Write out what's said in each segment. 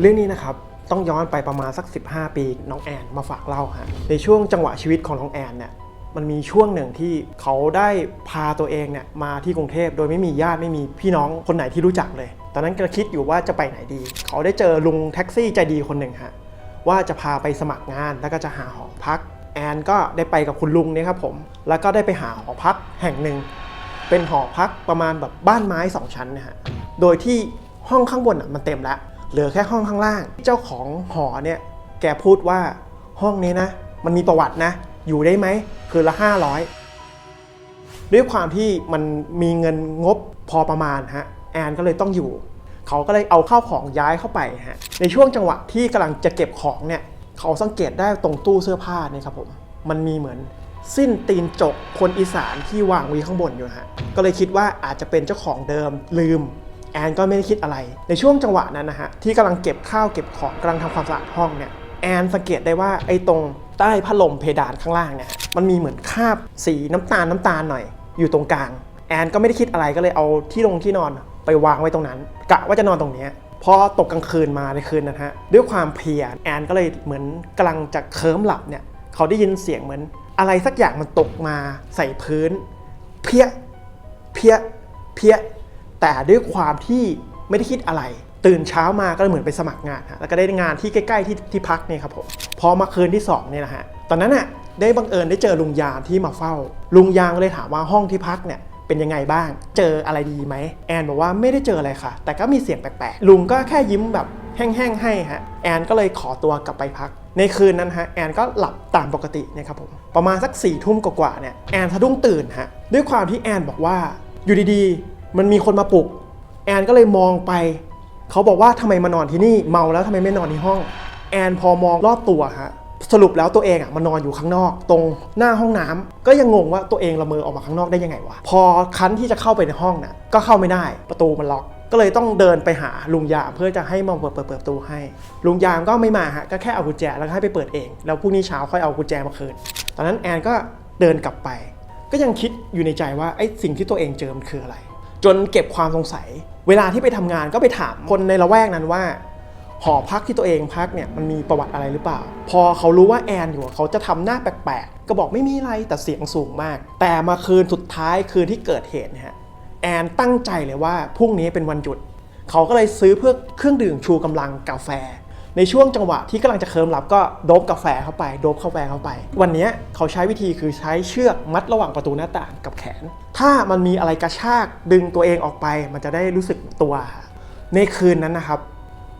เรื่องนี้นะครับต้องย้อนไปประมาณสัก 15 ปีน้องแอนมาฝากเล่าฮะในช่วงจังหวะชีวิตของน้องแอนเนี่ยมันมีช่วงหนึ่งที่เขาได้พาตัวเองเนี่ยมาที่กรุงเทพโดยไม่มีญาติไม่มีพี่น้องคนไหนที่รู้จักเลย ตอนนั้นก็คิดอยู่ว่าจะไปไหนดี เขาได้เจอลุงแท็กซี่ใจดีคนหนึ่งฮะว่าจะพาไปสมัครงานแล้วก็จะหาหอพัก แอนก็ได้ไปกับคุณลุงเนี่ยครับผมแล้วก็ได้ไปหาหอพักแห่งหนึ่ง เป็นหอพักประมาณแบบบ้านไม้สองชั้นนะฮะโดยที่ห้องข้างบนอะมันเต็มแล้ว เหลือแค่ห้องข้างล่าง เจ้าของหอเนี่ยแกพูดว่าห้องนี้นะ มันมีประวัตินะ อยู่ได้ไหมคืนละ 500 ด้วยความที่มันมีเงินงบพอประมาณฮะแอนก็เลยต้องอยู่ เขาก็เลยเอาข้าวของย้ายเข้าไปฮะในช่วงจังหวะที่กำลังจะเก็บของเนี่ยเขาสังเกตได้ตรงตู้เสื้อผ้าเนี่ยครับผมมันมีเหมือนสิ้นตีนจกคนอีสานที่วางไว้ข้างบนอยู่ฮะก็เลยคิดว่าอาจจะเป็นเจ้าของเดิมลืม แอนก็ไม่ได้คิดอะไร ในช่วงจังหวะนั้นนะฮะที่กำลังเก็บข้าวเก็บของกำลังทำความสะอาดห้องเนี่ยแอนสังเกตได้ว่าไอ้ตรงใต้พัดลมเพดานข้างล่างเนี่ยมันมีเหมือนคราบสีน้ำตาลน้ำตาลหน่อย อยู่ตรงกลาง แอนก็ไม่ได้คิดอะไรก็เลยเอาที่ลงที่นอนไปวางไว้ตรงนั้นกะว่าจะนอนตรงเนี้ยพอตกกลางคืนมาในคืนนั้นฮะด้วยความเพลียแอนก็เลยเหมือนกำลังจะเคลิ้มหลับเนี่ยเขาได้ยินเสียงเหมือน อะไรสักอย่างมันตกมาใส่พื้น เพี้ยเพี้ยเพี้ย แต่ด้วยความที่ไม่ได้คิดอะไร ตื่นเช้ามาก็เหมือนไปสมัครงานฮะแล้วก็ได้งานที่ใกล้ๆที่ที่พักเนี่ยครับผมพอมาคืนที่สองเนี่ยนะฮะตอนนั้นน่ะได้บังเอิญได้เจอลุงยามที่มาเฝ้า ลุงยามก็เลยถามว่าห้องที่พักเนี่ยเป็นยังไงบ้าง เจออะไรดีไหม แอนบอกว่าไม่ได้เจออะไรค่ะ แต่ก็มีเสียงแปลกๆ ลุงก็แค่ยิ้มแบบแห้งๆให้ฮะ แอนก็เลยขอตัวกลับไปพัก ในคืนนั้นฮะ แอนก็หลับตามปกตินี่ครับผม ประมาณสัก4ี่ทุ่มกว่าๆเนี่ย แอนสะดุ้งตื่นฮะ ด้วยความที่แอนบอกว่า อยู่ดีๆ มันมีคนมาปลุก แอนก็เลยมองไป เขาบอกว่าทำไมมานอนที่นี่เมาแล้วทำไมไม่นอนที่ห้อง แอนพอมองรอบตัวฮะสรุปแล้วตัวเองอะมานอนอยู่ข้างนอก ตรงหน้าห้องน้ำก็ยังงงว่าตัวเองละเมอออกมาข้างนอกได้ยังไงวะพอคันที่จะเข้าไปในห้องน่ะก็เข้าไม่ได้ประตูมันล็อก ก็เลยต้องเดินไปหาลุงยามเพื่อจะให้มาเปิดเปิดเปิดประตูให้ ลุงยามก็ไม่มาฮะก็แค่เอากุญแจแล้วให้ไปเปิดเอง แล้วพรุ่งนี้เช้าค่อยเอากุญแจมาคืนตอนนั้นแอนก็เดินกลับไป ก็ยังคิดอยู่ในใจว่าไอ้สิ่งที่ตัวเองเจอมันคืออะไร จนเก็บความสงสัย เวลาที่ไปทำงานก็ไปถามคนในละแวกนั้นว่า หอพักที่ตัวเองพักเนี่ยมันมีประวัติอะไรหรือเปล่า พอเขารู้ว่าแอนอยู่เขาจะทำหน้าแปลกๆ ก็บอกไม่มีอะไรแต่เสียงสูงมาก แต่มาคืนสุดท้ายคืนที่เกิดเหตุนี่ยฮะแอนตั้งใจเลยว่าพรุ่งนี้เป็นวันหยุด เขาก็เลยซื้อเพื่อเครื่องดื่มชูกำลังกาแฟ ในช่วงจังหวะที่กำลังจะเคิมหลับก็โดบกาแฟเข้าไปโดบกาแฟเข้าไป วันนี้เขาใช้วิธีคือใช้เชือกมัดระหว่างประตูหน้าต่างกับแขน ถ้ามันมีอะไรกระชากดึงตัวเองออกไป มันจะได้รู้สึกตัว ในคืนนั้นนะครับ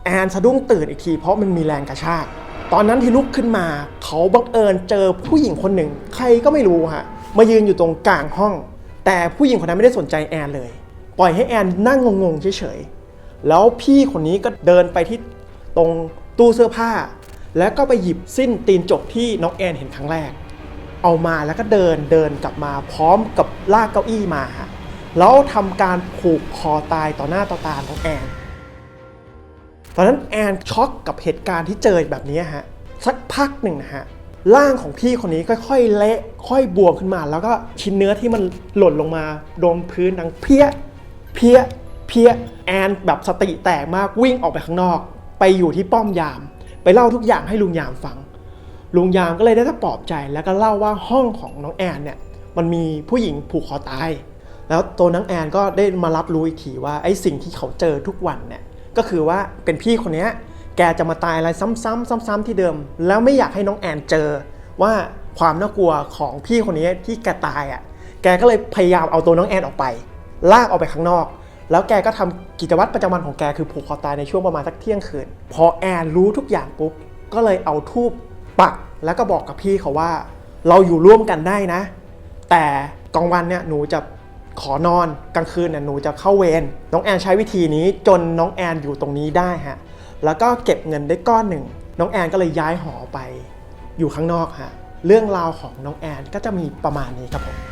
แอนสะดุ้งตื่นอีกทีเพราะมันมีแรงกระชากตอนนั้นที่ลุกขึ้นมา เขาบังเอิญเจอผู้หญิงคนหนึ่ง ใครก็ไม่รู้ฮะมายืนอยู่ตรงกลางห้อง แต่ผู้หญิงคนนั้นไม่ได้สนใจแอนเลย ปล่อยให้แอนนั่งงงๆเฉยๆแล้วพี่คนนี้ก็เดินไปที่ตรง ตู้เสื้อผ้า แล้วก็ไปหยิบสิ้นตีนจกที่น้องแอนเห็นครั้งแรก เอามาแล้วก็เดินเดินกลับมาพร้อมกับลากเก้าอี้มาฮะแล้วทำการผูกคอตายต่อหน้าต่อตาน้องแอนตอนนั้นแอนช็อกกับเหตุการณ์ที่เจอแบบนี้ฮะสักพักหนึ่งนะฮะร่างของพี่คนนี้ค่อยๆเละค่อยบวมขึ้นมา แล้วก็ชิ้นเนื้อที่มันหล่นลงมาโดนพื้นดังเพี้ยเพี้ยเพี้ยแอนแบบสติแตกมากวิ่งออกไปข้างนอก ไปอยู่ที่ป้อมยาม ไปเล่าทุกอย่างให้ลุงยามฟัง ลุงยามก็เลยได้แต่ปลอบใจแล้วก็เล่าว่าห้องของน้องแอนเนี่ยมันมีผู้หญิงผูกคอตาย แล้วตัวน้องแอนก็ได้มารับรู้อีกทีว่าไอ้สิ่งที่เขาเจอทุกวันเนี่ยก็คือว่าเป็นพี่คนนี้แกจะมาตายอะไรซ้ำๆซ้ำๆที่เดิม แล้วไม่อยากให้น้องแอนเจอ ว่าความน่ากลัวของพี่คนนี้ที่แกตายอะแกก็เลยพยายามเอาตัวน้องแอนออกไป ลากออกไปข้างนอก แล้วแกก็ทำกิจวัตรประจำวันของแกคือผูกคอตายในช่วงประมาณสักเที่ยงคืน พอแอนรู้ทุกอย่างปุ๊บ ก็เลยเอาทูบปักแล้วก็บอกกับพี่เขาว่า เราอยู่ร่วมกันได้นะ แต่กลางวันเนี่ยหนูจะขอนอนกลางคืนเนี่ยหนูจะเข้าเวรน้องแอนใช้วิธีนี้จนน้องแอนอยู่ตรงนี้ได้ฮะแล้วก็เก็บเงินได้ก้อนหนึ่ง น้องแอนก็เลยย้ายหอไป อยู่ข้างนอกฮะเรื่องราวของน้องแอนก็จะมีประมาณนี้ครับผม